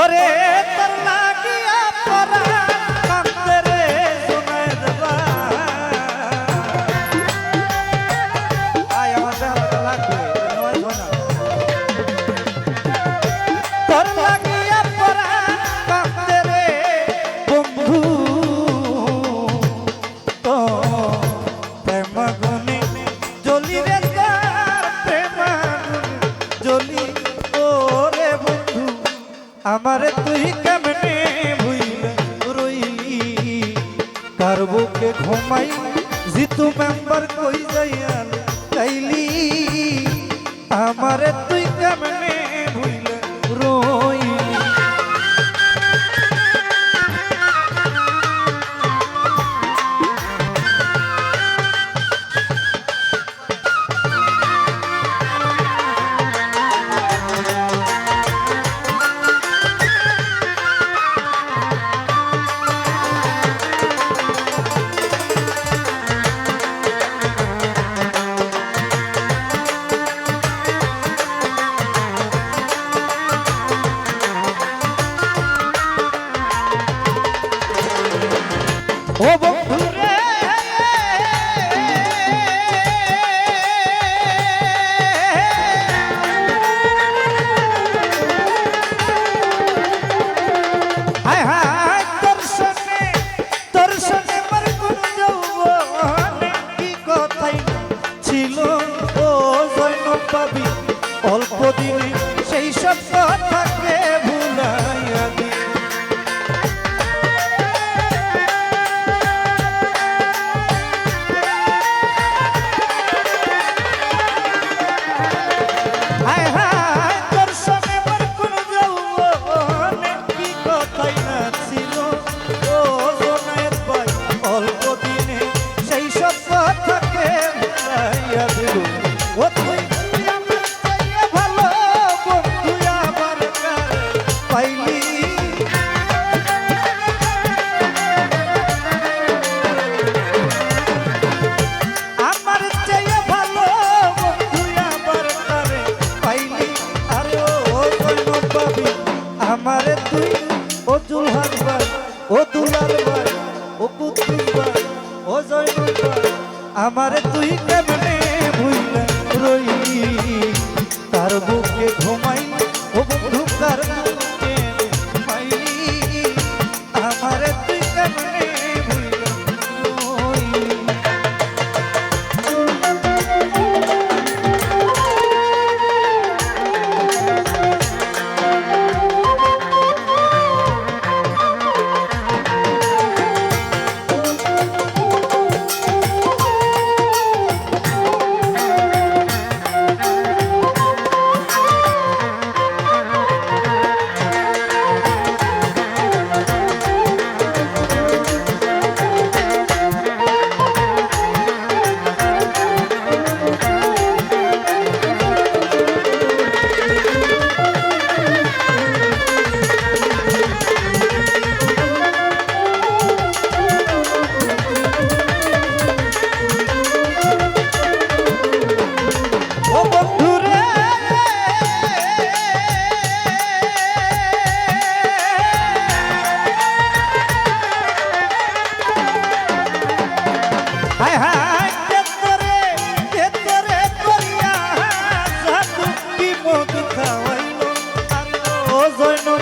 ওরে আমারে তুই কেমনে ভুইলে রইলি? কার বুকে ঘুমাই জিতু মেম্বার কই যাইয়াল তাইলি আমারে ও বন্ধু রে। ছিল। ও জৈনব পাবি অল্প দিনে সেই সব ও দুলাল ভাই, ও পুত্রি ভাই, ও জয়নুল আমার তুই কেমনে ভুইলা রই তার বুকে ঘুমাই ও বন্ধু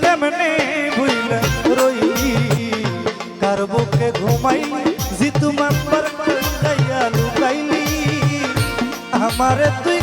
তেমনি বুঝলা রই কার বুকে ঘুমাই জি তোমার লুকাইলি? আমারে তুই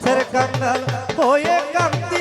পথের কাঙ্গাল হয়ে কান্তি